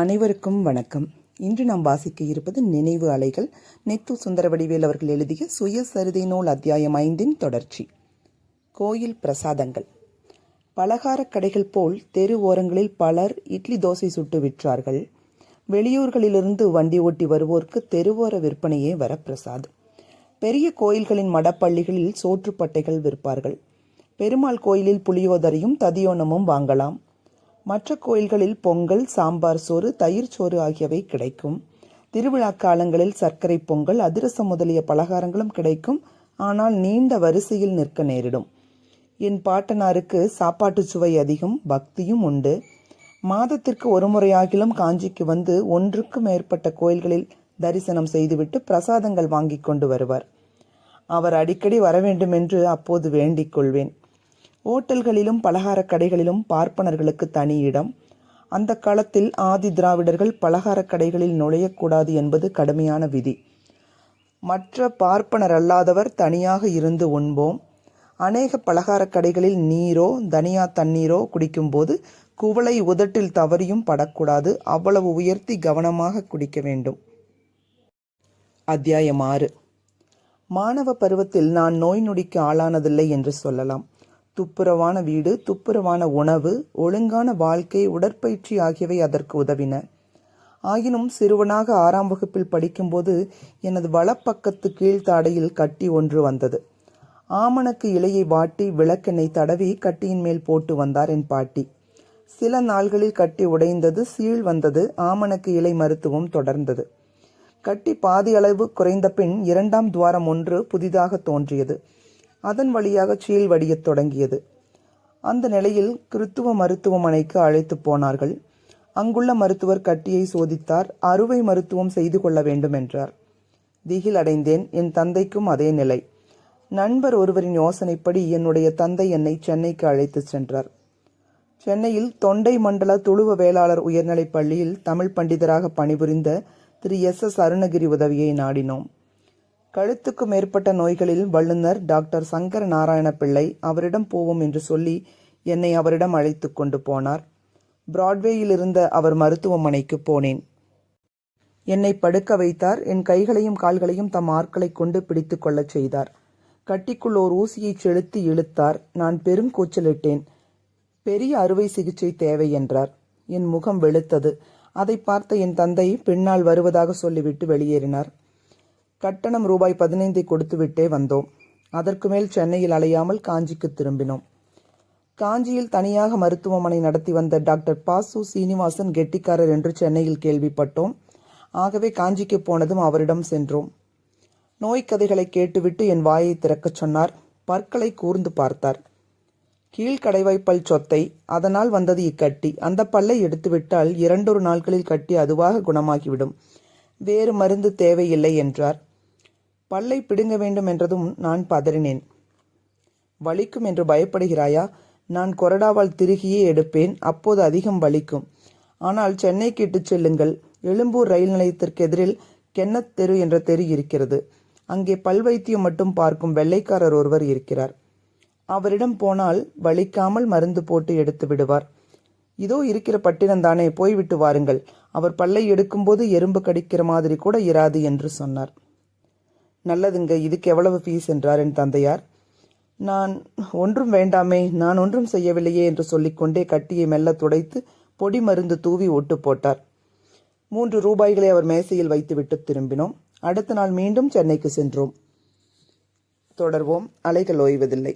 அனைவருக்கும் வணக்கம். இன்று நாம் வாசிக்க இருப்பது நினைவு அலைகள். நெத்து சுந்தரவடிவேல் அவர்கள் எழுதிய சுயசரிதை நூல் அத்தியாயம் ஐந்தின் தொடர்ச்சி. கோயில் பிரசாதங்கள். பலகாரக் கடைகள் போல் தெரு ஓரங்களில் பலர் இட்லி தோசை சுட்டு விற்றார்கள். வெளியூர்களிலிருந்து வண்டி ஓட்டி வருவோருக்கு தெருவோர விற்பனையே வர வரப்பிரசாதம். பெரிய கோயில்களின் மடப்பள்ளிகளில் சோற்றுப்பட்டைகள் விற்பார்கள். பெருமாள் கோயிலில் புளியோதரையும் ததியோனமும் வாங்கலாம். மற்ற கோயில்களில் பொங்கல் சாம்பார் சோறு தயிர் சோறு ஆகியவை கிடைக்கும். திருவிழா காலங்களில் சர்க்கரை பொங்கல் அதிரசம் முதலிய பலகாரங்களும் கிடைக்கும். ஆனால் நீண்ட வரிசையில் நிற்க நேரிடும். என் பாட்டனாருக்கு சாப்பாட்டு சுவை அதிகம் பக்தியும் உண்டு. மாதத்திற்கு ஒரு முறையாகிலும் காஞ்சிக்கு வந்து ஒன்றுக்கு மேற்பட்ட கோயில்களில் தரிசனம் செய்துவிட்டு பிரசாதங்கள் வாங்கிக் கொண்டு வருவார். அவர் அடிக்கடி வர வேண்டும் என்று அப்போது வேண்டிக் கொள்வேன். ஓட்டல்களிலும் பலகாரக் கடைகளிலும் பார்ப்பனர்களுக்கு தனி இடம். அந்த காலத்தில் ஆதி திராவிடர்கள் பலகாரக் கடைகளில் நுழையக்கூடாது என்பது கடுமையான விதி. மற்ற பார்ப்பனர் அல்லாதவர் தனியாக இருந்து உண்போம். அநேக பலகாரக் கடைகளில் நீரோ தனியா தண்ணீரோ குடிக்கும்போது குவளை உதட்டில் தவறியும் படக்கூடாது. அவ்வளவு உயர்த்தி கவனமாக குடிக்க வேண்டும். அத்தியாயம் ஆறு. மாணவ பருவத்தில் நான் நோய் நொடிக்கு ஆளானதில்லை என்று சொல்லலாம். துப்புரவான வீடு துப்புரவான உணவு ஒழுங்கான வாழ்க்கை உடற்பயிற்சி ஆகியவை அதற்கு உதவின. ஆயினும் சிறுவனாக ஆறாம் வகுப்பில் படிக்கும்போது எனது வலப்பக்கத்து கீழ்த்தாடையில் கட்டி ஒன்று வந்தது. ஆமணக்கு இலையை வாட்டி விளக்கெண்ணெய் தடவி கட்டியின் மேல் போட்டு வந்தார் என் பாட்டி. சில நாள்களில் கட்டி உடைந்தது சீழ் வந்தது ஆமணக்கு இலை மருத்துவம் தொடர்ந்தது. கட்டி பாதி அளவு குறைந்த பின் இரண்டாம் துவாரம் ஒன்று புதிதாக தோன்றியது. அதன் வழியாக சீல் வடியத் தொடங்கியது. அந்த நிலையில் கிறித்துவ மருத்துவமனைக்கு அழைத்து போனார்கள். அங்குள்ள மருத்துவர் கட்டியை சோதித்தார். அறுவை மருத்துவம் செய்து கொள்ள வேண்டும் என்றார் திகில் அடைந்தேன். என் தந்தைக்கும் அதே நிலை. நண்பர் ஒருவரின் யோசனைப்படி என்னுடைய தந்தை என்னை சென்னைக்கு அழைத்து சென்றார். சென்னையில் தொண்டை மண்டல துளுவ வேளாளர் உயர்நிலைப் பள்ளியில் தமிழ் பண்டிதராக பணிபுரிந்த திரு எஸ் எஸ் அருணகிரி உதவியை நாடினோம். கழுத்துக்கு மேற்பட்ட நோய்களில் வல்லுநர் டாக்டர் சங்கர நாராயண பிள்ளை அவரிடம் போவோம் என்று சொல்லி என்னை அவரிடம் அழைத்து கொண்டு போனார். பிராட்வேயில் இருந்த அவர் மருத்துவமனைக்கு போனேன். என்னை படுக்க வைத்தார். என் கைகளையும் கால்களையும் தம் ஆட்களை கொண்டு பிடித்து கொள்ளச் செய்தார். கட்டிக்குள் ஓர் ஊசியை செலுத்தி இழுத்தார். நான் பெரும் கூச்சலிட்டேன். பெரிய அறுவை சிகிச்சை தேவை என்றார். என் முகம் வெளுத்தது. அதை பார்த்த என் தந்தை பின்னால் வருவதாக சொல்லிவிட்டு வெளியேறினார். கட்டணம் ரூபாய் பதினைந்தை கொடுத்துவிட்டே வந்தோம். அதற்கு மேல் சென்னையில் அலையாமல் காஞ்சிக்கு திரும்பினோம். காஞ்சியில் தனியாக மருத்துவமனை நடத்தி வந்த டாக்டர் பாசு சீனிவாசன் கெட்டிக்காரர் என்று சென்னையில் கேள்விப்பட்டோம். ஆகவே காஞ்சிக்கு போனதும் அவரிடம் சென்றோம். நோய் கதைகளை கேட்டுவிட்டு என் வாயை திறக்கச் சொன்னார். பற்களை கூர்ந்து பார்த்தார். கீழ்கடைவாய்ப்பல் சொத்தை அதனால் வந்தது இக்கட்டி. அந்த பல்லை எடுத்துவிட்டால் இரண்டொரு நாட்களில் கட்டி அதுவாக குணமாகிவிடும். வேறு மருந்து தேவையில்லை என்றார். பல்லை பிடுங்க வேண்டும் என்றதும் நான் பதறினேன். வலிக்கும் என்று பயப்படுகிறாயா? நான் கொரடாவால் திருகியே எடுப்பேன் அப்போது அதிகம் வலிக்கும். ஆனால் சென்னைக்கு இட்டுச் செல்லுங்கள். எழும்பூர் ரயில் நிலையத்திற்கு எதிரில் கென்னத் தெரு என்ற தெரு இருக்கிறது. அங்கே பல்வைத்தியம் மட்டும் பார்க்கும் வெள்ளைக்காரர் ஒருவர் இருக்கிறார். அவரிடம் போனால் வலிக்காமல் மருந்து போட்டு எடுத்து விடுவார். இதோ இருக்கிற பட்டினந்தானே போய்விட்டு வாருங்கள். அவர் பல்லை எடுக்கும்போது எறும்பு கடிக்கிற மாதிரி கூட இராது என்று சொன்னார். நல்லதுங்க இதுக்கு எவ்வளவு ஃபீஸ் என்றார் என் தந்தையார். நான் ஒன்றும் வேண்டாமே நான் ஒன்றும் செய்யவில்லையே என்று சொல்லிக்கொண்டே கட்டியை மெல்ல துடைத்து பொடி மருந்து தூவி ஒட்டு போட்டார். மூன்று ரூபாய்களை அவர் மேசையில் வைத்துவிட்டு திரும்பினோம். அடுத்த நாள் மீண்டும் சென்னைக்கு சென்றோம். தொடர்வோம் அலைகள் ஓய்வதில்லை.